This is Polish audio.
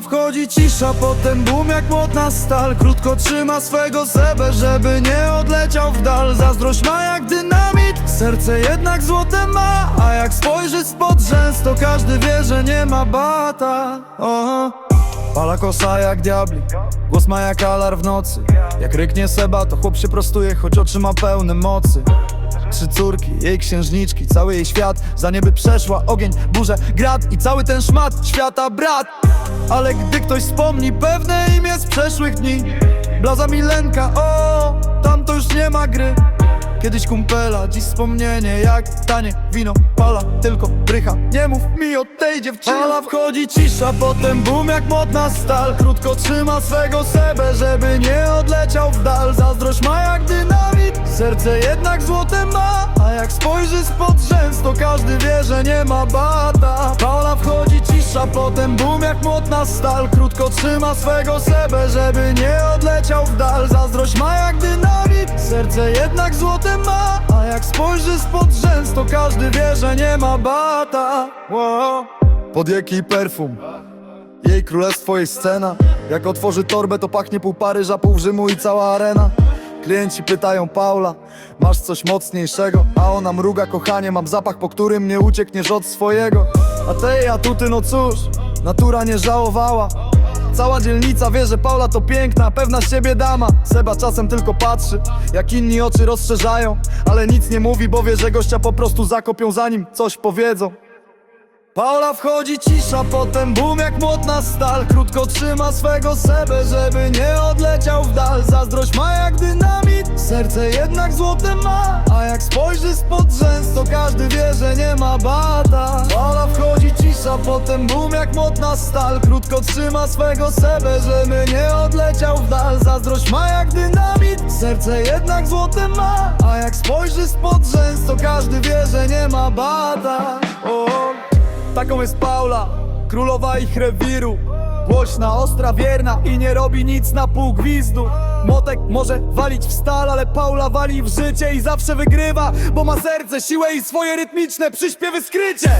wchodzi cisza, potem boom jak młotna stal. Krótko trzyma swego sebę, żeby nie odleciał w dal. Zazdrość ma jak dynamit, serce jednak złote ma. A jak spojrzy spod rzęs, to każdy wie, że nie ma bata. Oho. Pala kosa jak diabli, głos ma jak alar w nocy. Jak ryknie Seba, to chłop się prostuje, choć oczy ma pełne mocy Trzy córki, jej księżniczki, cały jej świat. Za nieby przeszła ogień, burze, grad I cały ten szmat świata brat. Ale gdy ktoś wspomni pewne imię z przeszłych dni Blaza Milenka, o, tam to już nie ma gry. Kiedyś kumpela, dziś wspomnienie jak tanie wino Pala, tylko brycha, nie mów mi o tej dziewczynie. Pala wchodzi cisza, potem boom jak modna stal. Krótko trzyma swego sebę, żeby nie odleciał w dal serce jednak złote ma A jak spojrzy spod rzęs, to każdy wie, że nie ma bata. Pala wchodzi cisza, potem boom jak młotna stal. Krótko trzyma swego sebę, żeby nie odleciał w dal. Zazdrość ma jak dynamit, serce jednak złote ma A jak spojrzy spod rzęs, to każdy wie, że nie ma bata. Wow. Pod jaki perfum? Jej królestwo, jej scena. Jak otworzy torbę, to pachnie pół Paryża, pół Rzymu i cała arena Klienci pytają Paula, masz coś mocniejszego? A ona mruga, kochanie, mam zapach, po którym nie uciekniesz od swojego. A tej atuty, no cóż, natura nie żałowała. Cała dzielnica wie, że Paula to piękna, pewna siebie dama. Seba czasem tylko patrzy, jak inni oczy rozszerzają Ale nic nie mówi, bo wie, że gościa po prostu zakopią zanim coś powiedzą Paula wchodzi cisza, potem boom jak młotna stal. Krótko trzyma swego sebę, żeby nie odleciał w dal. Zazdrość ma jak dynamit, serce jednak złote ma. A jak spojrzy spod rzęs, to każdy wie, że nie ma bata. Paula wchodzi cisza, potem boom jak młotna stal. Krótko trzyma swego sebę, żeby nie odleciał w dal. Zazdrość ma jak dynamit, serce jednak złote ma. A jak spojrzy spod rzęs, to każdy wie, że nie ma bata. O. Taką jest Paula, królowa ich rewiru. Głośna, ostra, wierna i nie robi nic na pół gwizdu. Motek może walić w stal, ale Paula wali w życie i zawsze wygrywa Bo ma serce, siłę i swoje rytmiczne przyśpiewy skrycie